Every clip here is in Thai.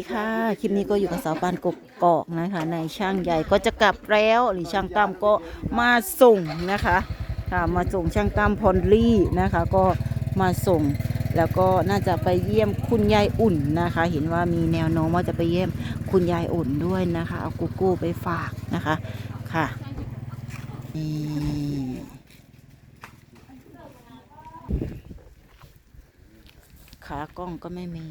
ดีค่ะ คลิปนี้ก็อยู่กับสาวปานกกอกนะคะ ในช่างใหญ่ก็จะกลับแล้วหรือช่างตั้มก็มาส่งนะคะ ค่ะ มาส่งช่างตั้มพอลลี่นะคะ ก็มาส่ง แล้วก็น่าจะไปเยี่ยมคุณยายอุ่นนะคะ เห็นว่ามีแนวโน้มว่าจะไปเยี่ยมคุณยายอุ่นด้วยนะคะ เอากูกู้ไปฝากนะคะ ค่ะอีขากล้องก็ไม่มี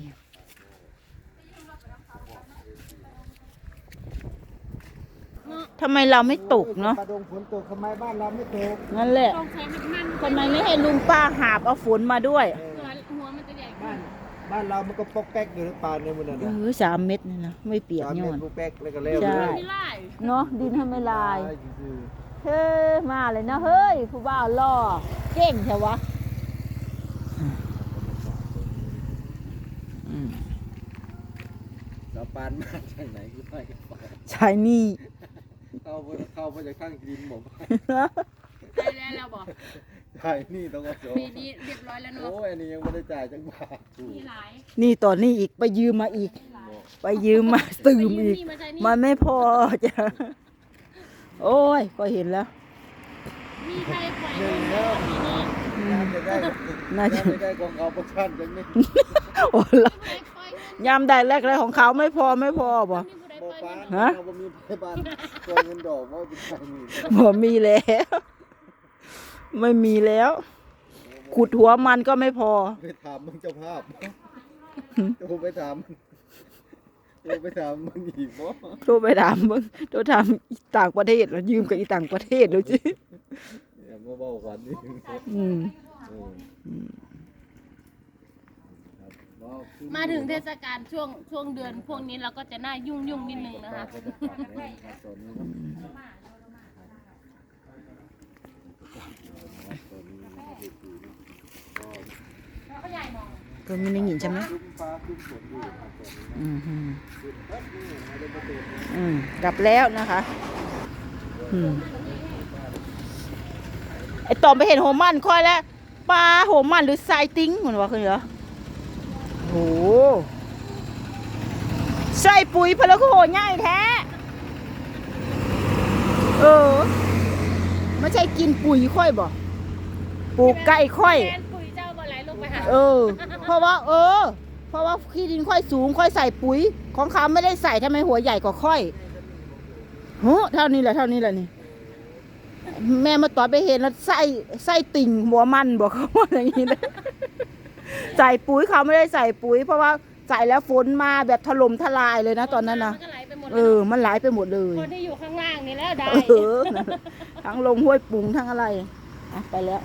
ทำไมเราไม่ตกเนาะกระดงฝนตกทำไมบ้านเราไม่ตกนั่นแหละต้องใช้มันมันทำไมไม่ให้ลุงป้าหาบเอาฝนมาด้วยหัวหัวมันจะใหญ่บ้านบ้านเรามันก็ปอกแป๊กอยู่หรือเปล่าในมือนั่นเอนะอสามเม็ดนี่นะไม่เปียกสามย้อเม็ดนปอกแป๊กแล้วก็แล้วใช่ เลยไม่ไล่เนาะดินทำไมลายใช่คือเฮ้ยมาเลยนะเฮ้ยผู้บ่าวล่อเก่งใช่วะอืมสาวปานมาจากไหนคือไปกับปานใช่นี่ เข้าไปเข้าไปจากข้างดินหมดได้แล้วเราบอกใช่นี่ต้องกระโจปีนี้เรียบร้อยแล้วเนาะโอ้ยอันนี้ยังไม่ได้จ่ายจังบาทถูกมีหลายนี่ตอนนี้อีกไปยืมมาอีกไปยืมมาตื่มอีกนี่มาใช้นี่มันไม่พอจะโอ้ย ก็เห็นแล้ว มีใครปล่อยเงินเยอะปีนี้น่าจะได้น่าจะ จะได้ของเขาประชันจังนี่โอ้ละผู้ใดปล่อยเงินยามได้แรกเลยของเขาไม่พอไม่พอบ่นี่ผู้ใดโฮะเราบ่มีไปบ้านตัวเงินดอกว่าเป็นใครมีบ่มีแล้ว ไม่มีแล้ว ขุดหัวมันก็ไม่พอ ไปถามมึงเจ้าภาพโทรไปถามโทรไปถามมึงอีกบ่โทรไปถามมึงโทรถามอีต่างประเทศเหรอยืมกับอีต่างประเทศเลยจิอย่ามาบอกวันนี้อืม เออครับบอกคือ มาถึงเทศกาลช่วงช่วงเดือนพวกนี้เราก็จะน่ายุ่งยุ่งนิดนึงนะคะ ก็จะฝากไว้ครับตอนนี้เนาะครับตอนนี้นะครับเด็กอยู่นี่ก็แล้วก็ใหญ่มองก็ไม่ได้ยินใช่ไหมคุ้มฟ้าคุ้มฝนอยู่ครับตอนนี้อืมฮึสุดแป๊บนึงไม่ได้ประตูนี้อืมกลับแล้วนะคะ อืมไอตอมไปเห็นโหมันค่อยแล้วปลาโหมันหรือทรายติ้งเหมือนว่าคือเหรอโหใส่ปุ๋ยพะแล้วก็โหง่ายแท้ เออไม่ใช่กินปุ๋ยค่อยบ่ปลูกไก่ค่อย แทนปุ๋ยเจ้าบ่ไหลลงไปหาเออ เพราะว่า เออ เพราะว่าขี้ดินค่อยสูงค่อยใส่ปุ๋ย ของเขาไม่ได้ใส่ทำไมหัวใหญ่กว่าค่อยโหเท่านี้แหละเท่านี้แหละนี่ แม่มาต่อไปเห็นแล้วไส้ไส้ติ่งหัวมันบอกเขาว่าอย่างนี้นะ ใส่ปุ๋ยเขาไม่ได้ใส่ปุ๋ย เพราะว่าใส่แล้วฝนมาแบบถล่มทลายเลยนะตอนนั้นนะมัก็ไหลไปหมดเออ มันไหลไปหมดเลยคนที่อยู่ข้างล่างนี่แล้วได้เออนั่นแหละทั้งลงห้วยปุงทั้งอะไรอะไปแล้ว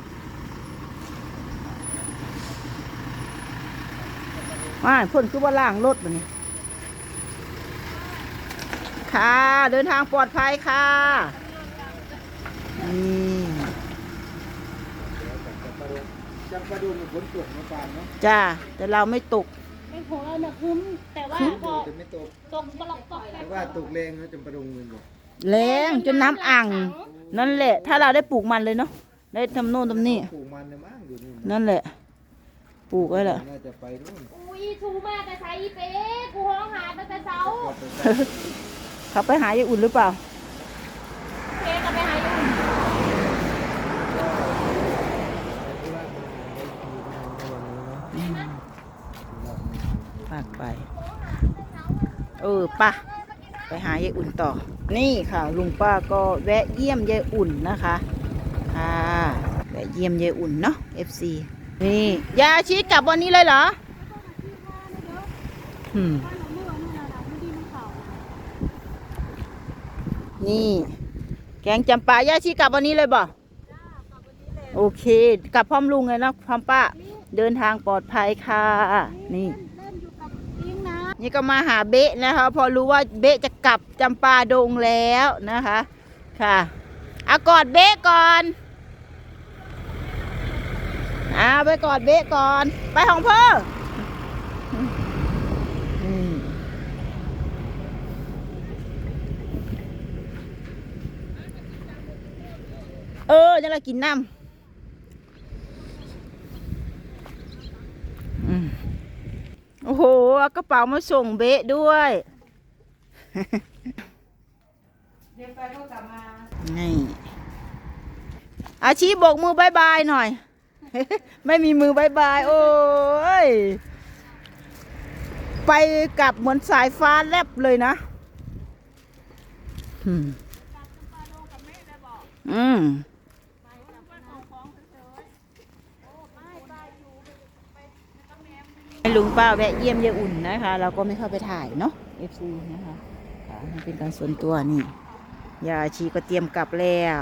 มาพ่นคือว่าล่างรถมันนี่ค่ะ เดินทางปลอดภัยค่ะนี่ จังประดูฝนตกมาปานเนาะจ้า แต่เราไม่ตกเป็นของเราเนี่ยคุ้มแต่ว่าพอจะไม่ตกตกก็ล็อกตกแต่ว่าตกแรงนะจังประดูเงินบอกแรงจนน้ำอ่างนั่นแหละ ถ้าเราได้ปลูกมันเลยเนาะได้ทำโน่นทำนี่ ปลูกมันเนี่ยมั้งอยู่นี่นั่นแหละ ปลูกไว้แหละน่าจะไปนู่นอุ้ยทูมาแต่ใช้อีเป๊ะกูห้องหาตั้งแต่เช้าก็ไปใส่เขาไปหายายอุ่นหรือเปล่า เป๊ะก็ไปหาอยู่ ฝาก ไป เออปะไปหายายอุ่นต่อ นี่ค่ะ ลุงป้าก็แวะเยี่ยมยายอุ่นนะคะค่ะแวะเยี่ยมยายอุ่นเนาะ FC นี่ยาชีกลับวันนี้เลยเหรออืมนี่ แกงจำปายาชีกลับวันนี้เลยบ่โอเค กลับพร้อมลุงเลยนะพร้อมป้า เดินทางปลอดภัยค่ะ นี่ นี่ก็มาหาเบะนะคะพอรู้ว่าเบะจะกลับจำปาดงแล้วนะคะค่ะเอากอดเบะก่อนเอาไปกอดเบะก่อน ไปของพ่อเออจะเรากินน้ำ อืมโอ้โหเอากระเป๋ามาส่งเบะด้วยนี่อาชีโบกมือบายบายหน่อย ไม่มีมือบายบาย โอ้ย ไปกลับเหมือนสายฟ้าแลบเลยนะ อืมอืมให้ ลุงป้าแวะเยี่ยมยายอุ่นนะคะ เราก็ไม่เข้าไปถ่ายเนาะ FC นะคะคะมันเป็นการส่วนตัวนี่ยาชีก็เตรียมกลับแล้ว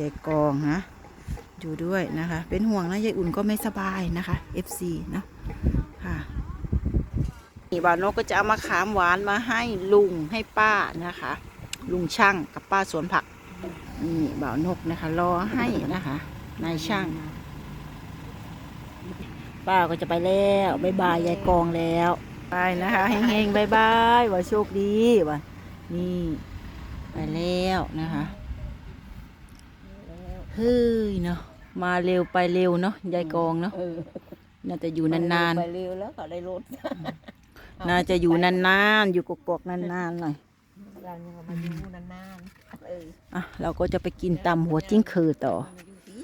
ยายกองนะอยู่ด้วยนะคะ เป็นห่วงนะยายอุ่นก็ไม่สบายนะคะ FC เนาะค่ะนี่บ่าวนกก็จะเอามาขามหวานมาให้ลุงให้ป้านะคะ ลุงช่างกับป้าสวนผัก นี่บ่าวนกนะคะ รอให้นะคะนายช่าง ป้าก็จะไปแล้วบายบายยายกองแล้วไปนะคะเฮงๆบายบายว่าโชคดีว่านี่ไปแล้วนะคะเฮ้ยเนาะมาเร็วไปเร็วเนาะยายกองเนาะน่าจะอยู่นานไปเร็วแล้วก็ได้รถๆน่าจะอยู่นานๆอยู่กกอกๆนานๆหน่อย เรายังมาอยู่นานๆเอออะเราก็จะไปกินตำหัวจิ้งคือต่อมาอยู่ที่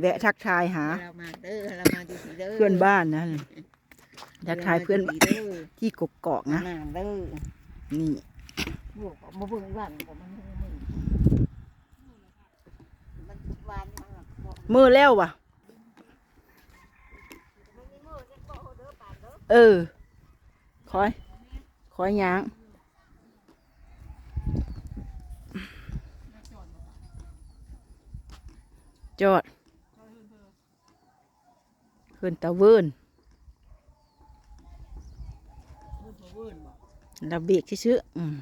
แวะทักทายหา เรามาเด้อเรามาอยู่ที่เด้อเพื่อนบ้านนะทักทายเพื่อนรมยู่ที่เด้อที่กกอกนะมาเด้อนี่บวกมาเบิ่งบ้านของมันมึงมันหวานมันอะบอกมือแล้ววะเออคอยคอยยาง จอดเพื่อนตะเวินระเบียกชื่อๆอืม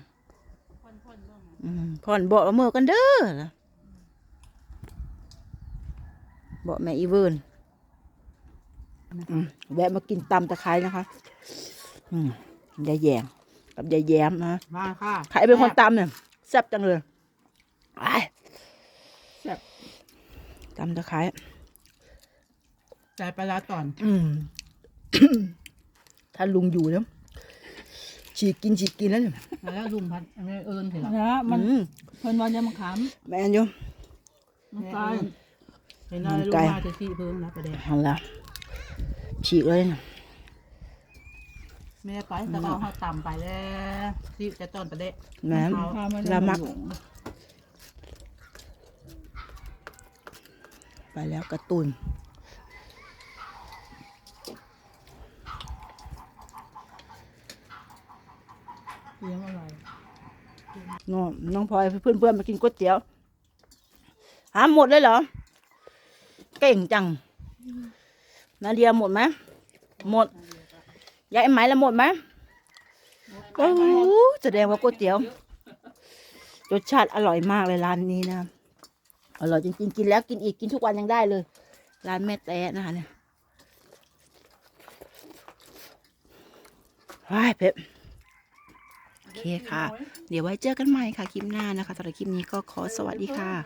อืมผ่อนเบาะมือกันเด้อล่ะเบาะแม่อีเวิร์นอืมแวะมากินตำตะไคร้นะคะอืมยายแยงกับยายแย้มนะมาค่ะใครเป็นคนตำเนี่ยแซ่บจังเลยไอ้แซ่บ ตำตะไคร้ใจปลาร้าตอน อืม ถ้าลุงอยู่แล้วฉีกกินฉีกกินแล้วเนี่ยแล้วลุงพัดไม่เอิญสิล่ะนะมันอืมเพิ่นว่าจะมาขามแม่นอยู่ มันไกลเห็นอะไรลุงมาจะที่เพิ่งนะประเดี๋ยวเอาละฉีกเลยนะแม่ไปแต่เอาเขาต่ำไปแล้วที่จะต้นประเดี๋ยวแม่เอาพามา ละมัก หลง ไปแล้วกระตุนเลี้ยงอะไรน้องน้องพลอยเพื่อนเพื่อนๆมากินก๋วยเตี๋ยว หาหมดเลยเหรอ เก่งจัง นาเดียหมดไหมหมด ยายไหมละหมดไหมโอ้โหแสดงว่าก๋วยเตี๋ยวรสชาติอร่อยมากเลยร้านนี้นะ อร่อยจริงๆกินแล้วกินอีกกินทุกวันยังได้เลย ร้านแม่แต้นะคะเนี่ยว้ายเพ็บโอเคค่ะ เดี๋ยวไว้เจอกันใหม่ค่ะ คลิปหน้านะคะสำหรับคลิปนี้ก็ขอสวัสดีค่ะ